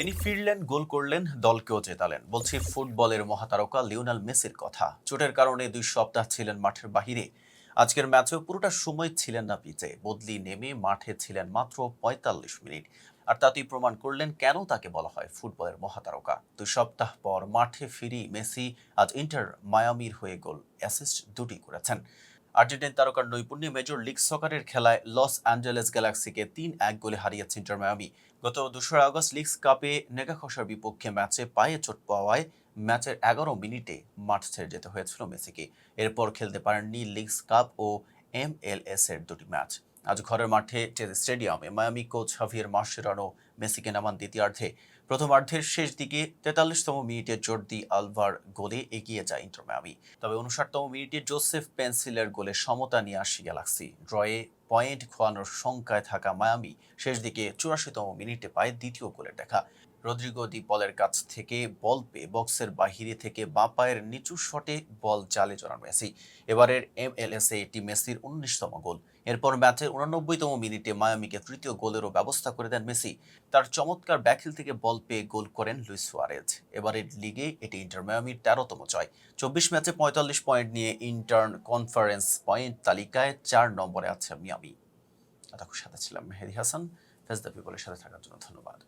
তিনি ফিরলেন, গোল করলেন, দলকেও জেতালেন। বলছি, ফুটবলের মহাতারকা লিওনাল মেসির কথা। চোটের কারণে দুই সপ্তাহ ছিলেন মাঠের বাহিরে। আজকের ম্যাচেও পুরোটা সময় ছিলেন না পিচে। বদলি নেমে মাঠে ছিলেন মাত্র পঁয়তাল্লিশ মিনিট। আর তাতেই প্রমাণ করলেন কেন তাকে বলা হয় ফুটবলের মহাতারকা। দুই সপ্তাহ পর মাঠে ফিরি মেসি আজ ইন্টার মায়ামির হয়ে গোল অ্যাসিস্ট দুটি করেছেন। আর্জেন্টিন তারকার নৈপুণ্যে মেজর লিগ সকারের খেলায় লস অ্যাঞ্জেলেস গ্যালাক্সিকে তিন এক গোলে হারিয়েছে ইন্টার মায়ামি। গত দোসরা আগস্ট লিগস কাপে নেগাখসার বিপক্ষে ম্যাচে পায়ে চোট পাওয়ায় ম্যাচের এগারো মিনিটে মাঠ ছেড়ে যেতে হয়েছিল মেসিকে। এরপর খেলতে পারেননি লিগস কাপ ও এম এল এস এর দুটি ম্যাচ। আজ ঘরের মাঠে চেজ স্টেডিয়ামে মায়ামি কোচ হাভিয়ার মার্শেরানো মেসিকে নামান দ্বিতীয়ার্ধে, প্রথমার্ধের শেষ দিকে তেতাল্লিশতম মিনিটে জর্দি আলভার গোলে এগিয়ে যায় ইন্টার মায়ামি। তবে উনষাটতম মিনিটে জোসেফ পেন্সিলের গোলে সমতা নিয়ে আসে গ্যালাক্সি। ড্রয়ে পয়েন্ট খোয়ানোর শঙ্কায় থাকা মায়ামি শেষ দিকে চুরাশিতম মিনিটে পায় দ্বিতীয় গোলের দেখা। রদ্রিগো দি পলের কাছ থেকে বল পেয়ে বক্সের বাহিরে থেকে বাঁ পায়ের নিচু শটে বল জালে জড়ান মেসি। এবারের এমএলএস এ এটি মেসির উনিশতম গোল। এরপর ম্যাচের উনানব্বইতম মিনিটে মায়ামিকে তৃতীয় গোলেরও ব্যবস্থা করে দেন মেসি। তার চমৎকার ব্যাখিল থেকে বল পেয়ে গোল করেন লুইস সুয়ারেজ। এবারের লিগে এটি ইন্টার মায়ামির তেরোতম জয়। চব্বিশ ম্যাচে পঁয়তাল্লিশ পয়েন্ট নিয়ে ইন্টার্ন কনফারেন্স পয়েন্ট তালিকায় চার নম্বরে আছে মিয়ামি। সাথে ছিলাম মেহেদি হাসান। ফেস দ্য পিপলের সাথে থাকার জন্য ধন্যবাদ।